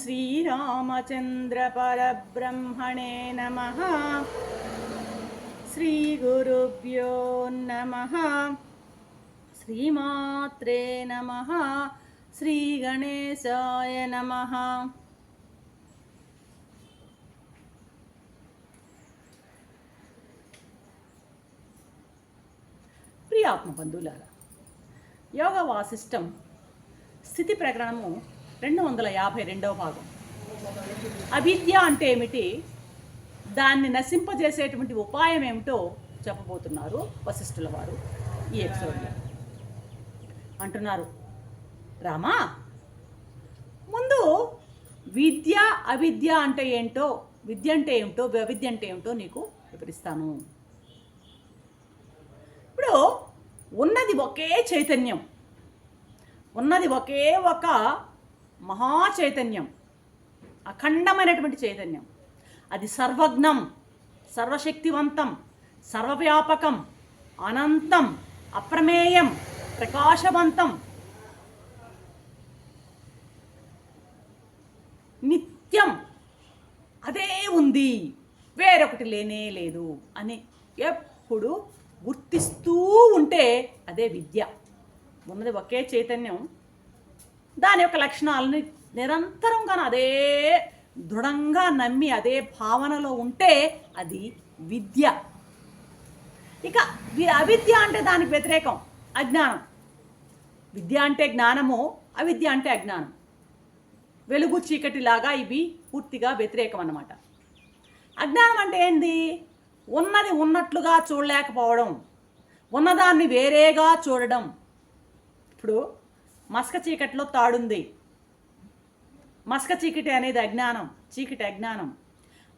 श्रीरामचन्द्रपरब्रह्मणे नमः श्रीगुरुभ्यो नमः श्रीमात्रे नमः श्रीगणेशाय नमः ప్రియ ఆత్మ బంధువులారా యోగ వాసిష్టం స్థితి ప్రకరణము రెండు వందల యాభై రెండవ భాగం. అవిద్య అంటే ఏమిటి దాన్ని నశింపజేసేటువంటి ఉపాయం ఏమిటో చెప్పబోతున్నారు వశిష్ఠుల వారు ఈ ఎపిసోడ్లో అంటున్నారు రామా ముందు విద్య అవిద్య అంటే ఏంటో విద్య అంటే ఏమిటో అవిద్య అంటే ఏమిటో నీకు వివరిస్తాను. ఇప్పుడు ఉన్నది ఒకే చైతన్యం. ఉన్నది ఒకే ఒక మహా చైతన్యం. అఖండమైనటువంటి చైతన్యం. అది సర్వజ్ఞం సర్వశక్తివంతం సర్వవ్యాపకం అనంతం అప్రమేయం ప్రకాశవంతం. నిత్యం అదే ఉంది. వేరొకటి లేనే లేదు అని ఎప్పుడు గుర్తిస్తూ ఉంటే అదే విద్య. ఉన్నది ఒకే చైతన్యం. దాని యొక్క లక్షణాలని నిరంతరంగా అదే దృఢంగా నమ్మి అదే భావనలో ఉంటే అది విద్య. ఇక అవిద్య అంటే దానికి వ్యతిరేకం అజ్ఞానం. విద్య అంటే జ్ఞానము అవిద్య అంటే అజ్ఞానం. వెలుగు చీకటిలాగా ఇవి పూర్తిగా వ్యతిరేకం అన్నమాట అజ్ఞానం అంటే ఏంది? ఉన్నది ఉన్నట్లుగా చూడలేకపోవడం ఉన్నదాన్ని వేరేగా చూడడం. ఇప్పుడు మస్క చీకటిలో తాడుంది. మస్క చీకటి అనేది అజ్ఞానం చీకటి అజ్ఞానం.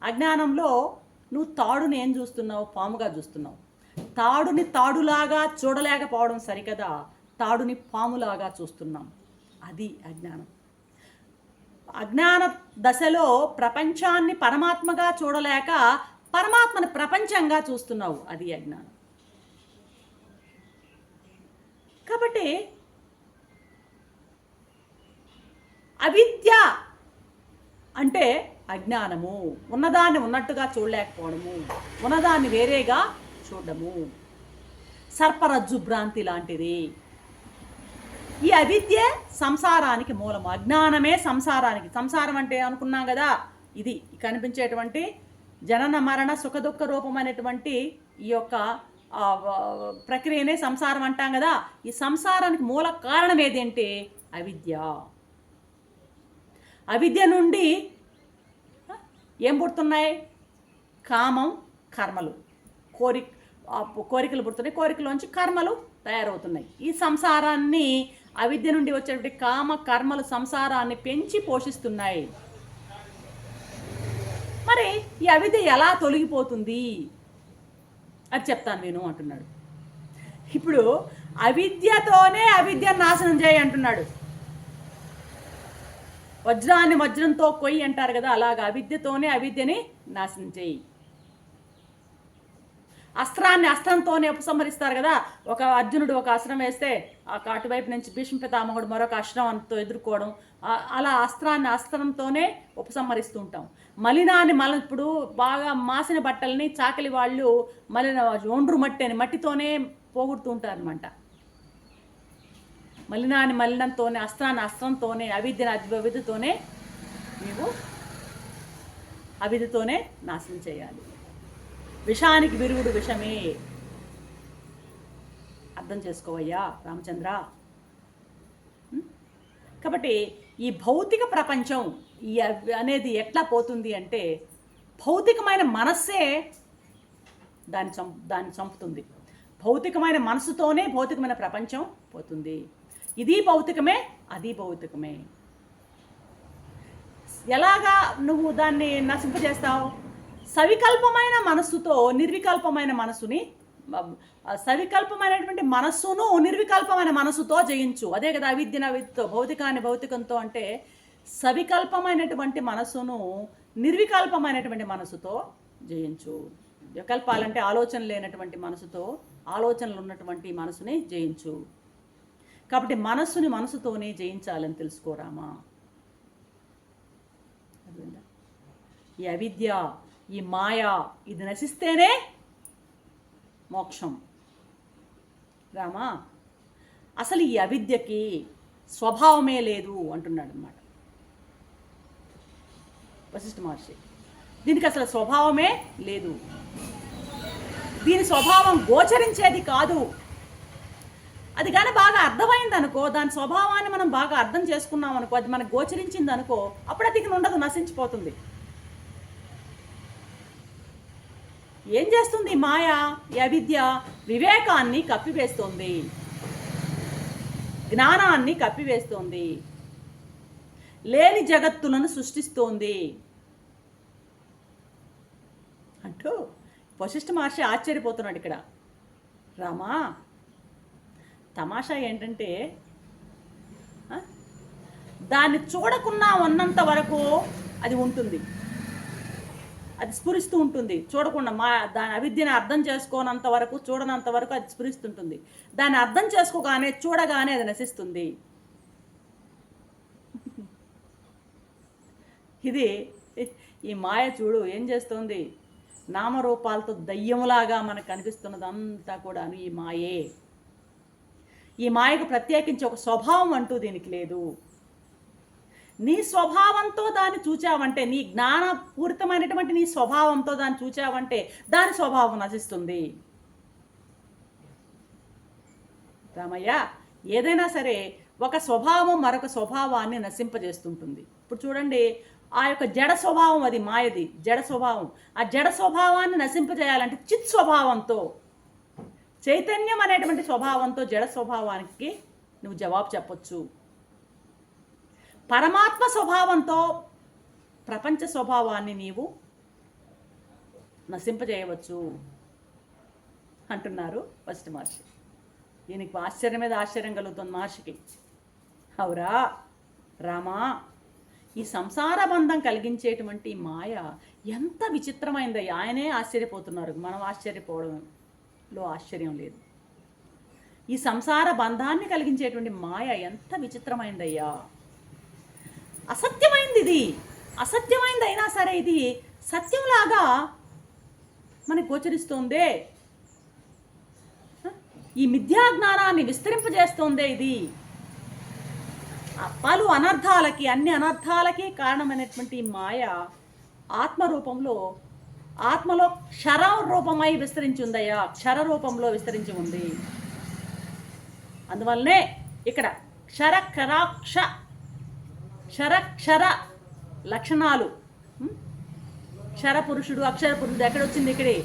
అజ్ఞానంలో నువ్వు తాడుని ఏం చూస్తున్నావు? పాముగా చూస్తున్నావు. తాడుని తాడులాగా చూడలేకపోవడం సరికదా? తాడుని పాములాగా చూస్తున్నాం. అది అజ్ఞానం. అజ్ఞాన దశలో ప్రపంచాన్ని పరమాత్మగా చూడలేక పరమాత్మని ప్రపంచంగా చూస్తున్నావు. అది అజ్ఞానం. కాబట్టి అవిద్య అంటే అజ్ఞానము. ఉన్నదాన్ని ఉన్నట్టుగా చూడలేకపోవడము. ఉన్నదాన్ని వేరేగా చూడడము. సర్పరజ్జు భ్రాంతి లాంటిది. ఈ అవిద్య సంసారానికి మూలము. అజ్ఞానమే సంసారానికి. సంసారం అంటే అనుకున్నాం కదా? ఇది కనిపించేటువంటి జనన మరణ సుఖదుఖ రూపం రూపమైనటువంటి ఈ యొక్క ప్రక్రియనే సంసారం అంటాం కదా? ఈ సంసారానికి మూల కారణం ఏదంటే అవిద్య. అవిద్య నుండి ఏం పుడుతున్నాయి? కామం కర్మలు. కోరి కోరికలు పుడుతున్నాయి. కోరికలోంచి కర్మలు తయారవుతున్నాయి. ఈ సంసారాన్ని అవిద్య నుండి వచ్చేటువంటి కామ కర్మలు సంసారాన్ని పెంచి పోషిస్తున్నాయి. మరి ఈ అవిద్య ఎలా తొలగిపోతుంది? అది చెప్తాను నేను అంటున్నాడు. ఇప్పుడు అవిద్యతోనే అవిద్య నాశనం చేయి అంటున్నాడు. వజ్రాన్ని వజ్రంతో కొయ్యి అంటారు కదా అలాగా అవిద్యతోనే అవిద్యని నాశనం చేయి. అస్త్రాన్ని అస్త్రంతోనే ఉపసంహరిస్తారు కదా ఒక అర్జునుడు ఒక అస్త్రం వేస్తే ఆ కాటువైపు నుంచి భీష్మ పితామహుడు మరొక అస్త్రంతో ఎదుర్కోవడం అలా అస్త్రాన్ని అస్త్రంతోనే ఉపసంహరిస్తూ ఉంటాం. మలినాన్ని మల ఇప్పుడు బాగా మాసిన బట్టల్ని చాకలి వాళ్ళు మలిన ఒండ్రు మట్టి అని మట్టితోనే పోగొడుతూ ఉంటారనమాట మలినాన్ని మలినంతోనే అస్త్రాన్ని అస్త్రంతోనే అవిద్యను అవి అవిద్యతోనే నీవు అవిద్యతోనే నాశనం చేయాలి. విషానికి విరుగుడు విషమే. అర్థం చేసుకోవయ్యా రామచంద్ర. కాబట్టి ఈ భౌతిక ప్రపంచం ఈ అనేది ఎట్లా పోతుంది అంటే భౌతికమైన మనస్సే దాన్ని చం దాన్ని చంపుతుంది. భౌతికమైన మనసుతోనే భౌతికమైన ప్రపంచం పోతుంది. ఇది భౌతికమే అది భౌతికమే. ఎలాగా నువ్వు దాన్ని నశింపజేస్తావు? సవికల్పమైన మనస్సుతో నిర్వికల్పమైన మనసుని సవికల్పమైనటువంటి మనస్సును నిర్వికల్పమైన మనస్సుతో జయించు. అదే కదా అవిద్యను అవిద్యతో భౌతికాన్ని భౌతికంతో అంటే సవికల్పమైనటువంటి మనస్సును నిర్వికల్పమైనటువంటి మనసుతో జయించు. వికల్పాలంటే ఆలోచన లేనటువంటి మనసుతో ఆలోచనలు ఉన్నటువంటి మనసుని జయించు. కాబట్టి మనస్సుని మనసుతోనే జయించాలని తెలుసుకోరామా ఈ అవిద్య ఈ మాయ ఇది నశిస్తేనే మోక్షం. రామా అసలు ఈ అవిద్యకి స్వభావమే లేదు అంటున్నాడు అనమాట వశిష్ఠ మహర్షి దీనికి అసలు స్వభావమే లేదు. దీని స్వభావం గోచరించేది కాదు. అది కానీ బాగా అర్థమైంది అనుకో దాని స్వభావాన్ని మనం బాగా అర్థం చేసుకున్నాం అనుకో అది మనకు గోచరించింది అనుకో అప్పుడు అది ఉండదు నశించిపోతుంది. ఏం చేస్తుంది మాయ అవిద్య? వివేకాన్ని కప్పివేస్తుంది. జ్ఞానాన్ని కప్పివేస్తోంది. లేని జగత్తులను సృష్టిస్తోంది. అంటూ వశిష్ఠ మహర్షి ఆశ్చర్యపోతున్నాడు ఇక్కడ. రామా తమాషా ఏంటంటే దాన్ని చూడకుండా ఉన్నంత వరకు అది ఉంటుంది. అది స్ఫురిస్తూ ఉంటుంది. చూడకుండా మా దాని అవిద్యని అర్థం చేసుకోనంత వరకు చూడనంత వరకు అది స్ఫురిస్తుంటుంది. దాన్ని అర్థం చేసుకోగానే చూడగానే అది నశిస్తుంది. ఇది ఈ మాయ చూడు ఏం చేస్తుంది? నామరూపాలతో దయ్యములాగా మనకు కనిపిస్తున్నదంతా కూడా ఈ మాయే. ఈ మాయకు ప్రత్యేకించి ఒక స్వభావం అంటూ దీనికి లేదు. నీ స్వభావంతో దాన్ని చూచావంటే నీ జ్ఞానపూరితమైనటువంటి నీ స్వభావంతో దాన్ని చూచావంటే దాని స్వభావం నశిస్తుంది. రామయ్య ఏదైనా సరే ఒక స్వభావం మరొక స్వభావాన్ని నశింపజేస్తుంటుంది. ఇప్పుడు చూడండి ఆ యొక్క జడ స్వభావం అది మాయది. జడ స్వభావం. ఆ జడ స్వభావాన్ని నశింపజేయాలంటే చిత్ స్వభావంతో చైతన్యం అనేటువంటి స్వభావంతో జడ స్వభావానికి నువ్వు జవాబు చెప్పొచ్చు. పరమాత్మ స్వభావంతో ప్రపంచ స్వభావాన్ని నీవు నశింపజేయవచ్చు అంటున్నారు ఫస్ట్ మహర్షి. దీనికి ఆశ్చర్యం మీద ఆశ్చర్యం కలుగుతుంది మహర్షికి. అవురా రామా ఈ సంసార బంధం కలిగించేటువంటి మాయ ఎంత విచిత్రమైందో ఆయనే ఆశ్చర్యపోతున్నారు. మనం లో ఆశ్చర్యం లేదు. ఈ సంసార బంధాన్ని కలిగించేటువంటి మాయ ఎంత విచిత్రమైందయ్యా. అసత్యమైంది ఇది అసత్యమైంది అయినా సరే ఇది సత్యంలాగా మనకు గోచరిస్తోందే. ఈ మిథ్యా జ్ఞానాన్ని విస్తరింపజేస్తోందే ఇది. పలు అనర్థాలకి అన్ని అనర్థాలకి కారణమైనటువంటి మాయ ఆత్మ రూపంలో ఆత్మలో క్షర రూపమై విస్తరించి ఉందయ్యా క్షర రూపంలో విస్తరించి ఉంది. అందువల్లనే ఇక్కడ క్షర క్షరాక్ష క్షర క్షర లక్షణాలు. క్షర పురుషుడు అక్షర పురుషుడు. ఎక్కడ వచ్చింది ఇక్కడే?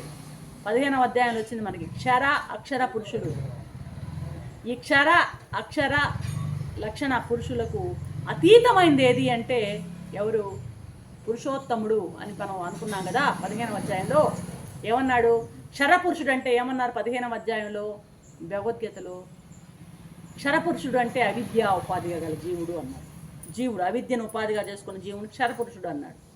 పదిహేనవ అధ్యాయంలో వచ్చింది మనకి. క్షర అక్షర పురుషుడు. ఈ క్షర అక్షర లక్షణ పురుషులకు అతీతమైంది ఏది అంటే ఎవరు? పురుషోత్తముడు అని మనం అనుకున్నాం కదా పదిహేనవ అధ్యాయంలో. ఏమన్నాడు? క్షరపురుషుడు అంటే ఏమన్నారు పదిహేనవ అధ్యాయంలో? భగవద్గీతలో క్షరపురుషుడు అంటే అవిద్య ఉపాధిగా గల జీవుడు అన్నాడు. జీవుడు అవిద్యను ఉపాధిగా చేసుకున్న జీవుడు క్షరపురుషుడు అన్నాడు.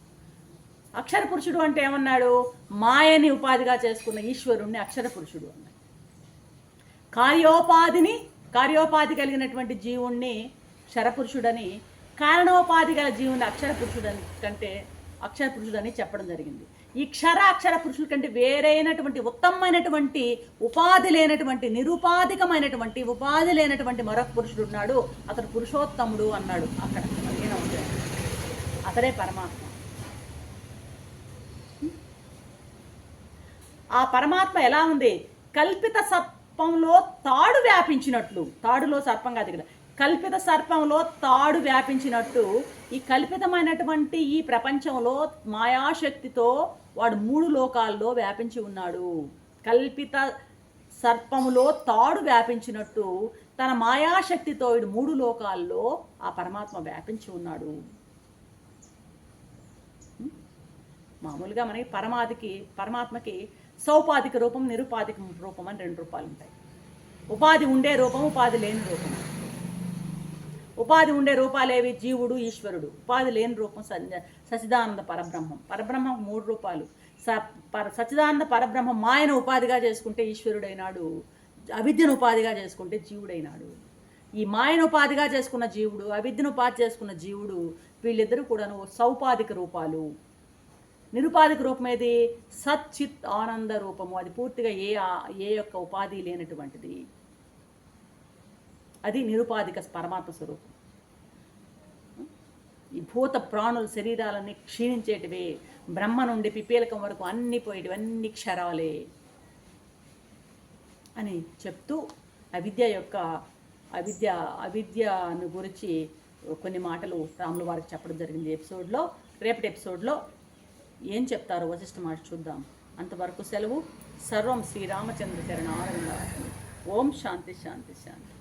అక్షర పురుషుడు అంటే ఏమన్నాడు? మాయని ఉపాధిగా చేసుకున్న ఈశ్వరుణ్ణి అక్షర పురుషుడు అన్నాడు. కార్యోపాధిని కార్యోపాధి కలిగినటువంటి జీవుణ్ణి క్షరపురుషుడని కారణోపాధి గల జీవుని అక్షర పురుషుడని కంటే అక్షర పురుషుడని చెప్పడం జరిగింది. ఈ క్షర అక్షర పురుషుల కంటే వేరైనటువంటి ఉత్తమమైనటువంటి ఉపాధి లేనటువంటి నిరుపాధికమైనటువంటి ఉపాధి లేనటువంటి మరొక పురుషుడు ఉన్నాడు. అతడు పురుషోత్తముడు అన్నాడు అక్కడ. అతడే పరమాత్మ. ఆ పరమాత్మ ఎలా ఉంది? కల్పిత సర్పంలో తాడు వ్యాపించినట్లు. తాడులో సర్పం కాదు ఇక్కడ. కల్పిత సర్పంలో తాడు వ్యాపించినట్టు ఈ కల్పితమైనటువంటి ఈ ప్రపంచంలో మాయాశక్తితో వాడు మూడు లోకాల్లో వ్యాపించి ఉన్నాడు. కల్పిత సర్పములో తాడు వ్యాపించినట్టు తన మాయాశక్తితో ఇడు మూడు లోకాల్లో ఆ పరమాత్మ వ్యాపించి ఉన్నాడు. మామూలుగా మనకి పరమాదికి పరమాత్మకి సౌపాధిక రూపం నిరుపాధిక రూపం అని రెండు రూపాలు ఉంటాయి ఉపాధి ఉండే రూపం ఉపాధి లేని రూపం. ఉపాధి ఉండే రూపాలేవి జీవుడు ఈశ్వరుడు. ఉపాధి లేని రూపం స- సచిదానంద పరబ్రహ్మం. పరబ్రహ్మం మూడు రూపాలు. స పర సచిదానంద పరబ్రహ్మం మాయను ఉపాధిగా చేసుకుంటే ఈశ్వరుడైనాడు. అవిద్యను ఉపాధిగా చేసుకుంటే జీవుడైనాడు. ఈ మాయను ఉపాధిగా చేసుకున్న జీవుడు అవిద్యను ఉపాధి చేసుకున్న జీవుడు వీళ్ళిద్దరూ కూడాను సౌపాధిక రూపాలు. నిరుపాధిక రూపం ఏది? సచ్చిత్ ఆనంద రూపము. అది పూర్తిగా ఏ ఏ యొక్క ఉపాధి లేనటువంటిది. అది నిరుపాధిక పరమాత్మ స్వరూపం. ఈ భూత ప్రాణుల శరీరాలన్నీ క్షీణించేటివే బ్రహ్మ నుండి పిపీలకం వరకు అన్ని పోయేటివి అన్ని క్షరాలే అని చెప్తూ అవిద్య యొక్క అవిద్య అవిద్యను గురించి కొన్ని మాటలు రాముల వారికి చెప్పడం జరిగింది. ఎపిసోడ్లో రేపటి ఎపిసోడ్లో ఏం చెప్తారో వశిష్ఠ మాట చూద్దాం. అంతవరకు సెలవు. సర్వం శ్రీరామచంద్ర చరణ ఆరంభ ఓం శాంతి శాంతి శాంతి.